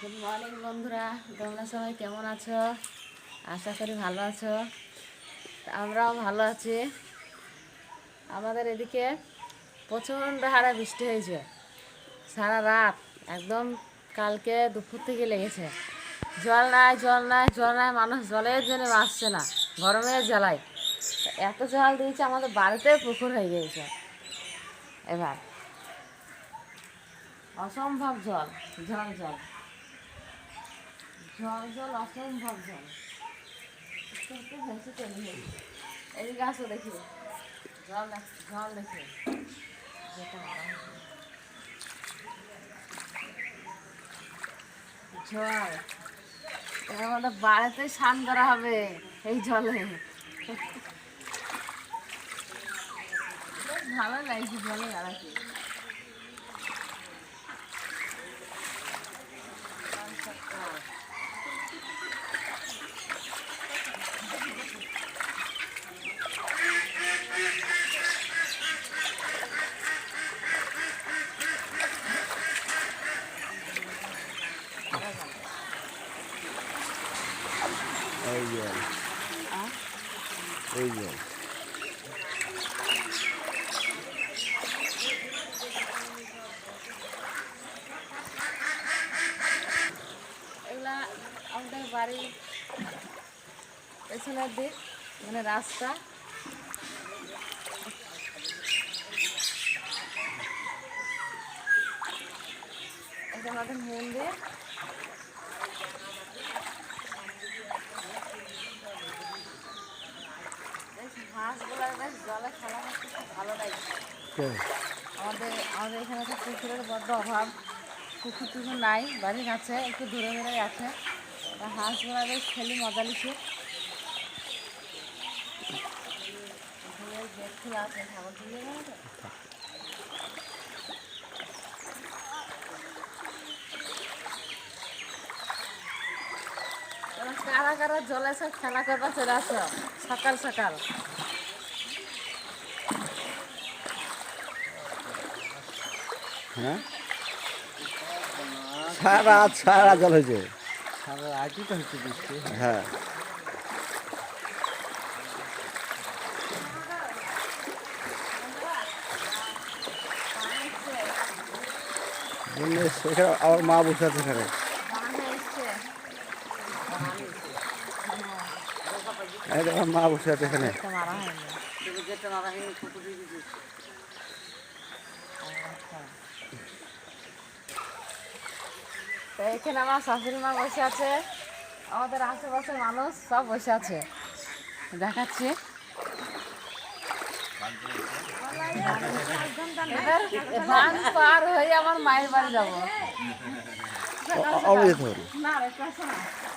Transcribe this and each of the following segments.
Good morning বন্ধুরা। তোমরা সবাই কেমন আছো? আশা করি ভালো আছো। আমরাও ভালো আছি। আমাদের এদিকে প্রচণ্ড হারে বৃষ্টি হয়েছে। সারা রাত, একদম কালকে দুপুর থেকে লেগেছে। জল নাই জল নাই জল নাই, মানুষ জলের জন্য বাঁচছে না, গরমের জ্বালায়। এত জল দিয়েছে, আমাদের বাড়িতে পুকুর হয়ে গিয়েছে। এবার, অসম্ভব জল জল জল। জল জল। অসম্ভব জল ভেসে এদিকে আসো দেখি। জল জল দেখি। যেটা জল এবার বাড়িতে স্নান করা হবে এই জলে। ভালো লাগছে জলে এই যে এই যে এগুলা আমাদের বাড়ির পেছনের দিক মানে রাস্তা। এটা আমাদের মন্দির বেশ হাঁসগুলো বেশ জলে খেলা করতে খুব ভালো লাগছে কে? আমাদের আমাদের এখানে তো পুকুরের বড্ড অভাব। পুকুর টুকুর নাই বাড়ির কাছে একটু দূরে দূরে আছে। হাঁসগুলা বেশ খেলি মজা লিখে। গেট খোলা আছে ছাগল চলে যাবে তো। এবার কারা কারা জলে সব খেলা করবা চলে আসো সকাল সকাল। হ্যাঁ? সারা সারা রাত জল হয়েছে। সারা রাতই তো হচ্ছে বৃষ্টি। হ্যাঁ। সেখানে আমার মা বসে আছে এখানে বান এসছে এই দেখো, আমার মা বসে আছে এখানে। তো এখানে আমার শাশুড়ি মা বসে আছে। আমাদের আশেপাশের মানুষ সব বসে আছে। দেখাচ্ছি। পার হয়ে আমার মায়ের বাড়ি যাব। না।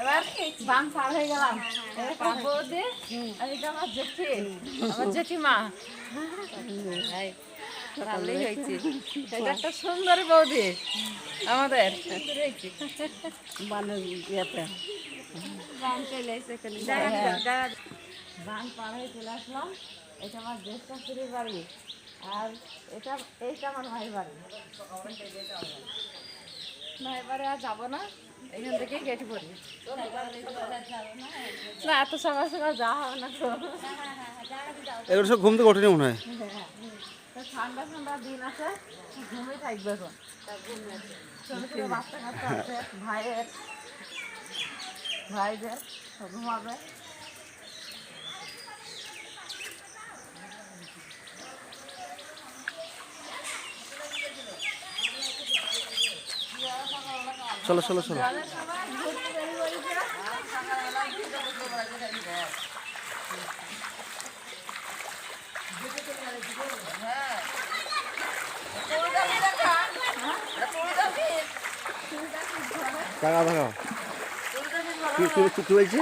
এবার বান পার হয়ে গেলাম। এবার বৌদি আর এটা আমার জেঠি আমার জেঠিমা। ভালোই হয়েছে। এটা একটা সুন্দরী বৌদি আমাদের। বানের ইয়েতে। বান চলে এসে বান পার হয়ে চলে আসলাম। এটা আমার জ্যেষ্ঠ বাড়ি। আর এটা এইটা আমার ভাইয়ের বাড়ি। ভাইয়ের বাড়ি আর যাব না। এখান থেকেই কেটে পড়ি। না এত সকাল সকাল যাওয়া হবে না তো। এগুলো সব ঘুম থেকে ওঠেনি মনে হয়? ঠান্ডা ঠান্ডা দিন আছে ঘুমে থাকবে এখন। ছোট ছোট বাচ্চা কাচ্চা আছে ভাইয়ের ভাইদের ঘুমাবে। চলো চলো চলো। দেখবে। হ্যাঁ টাকা কি হয়েছে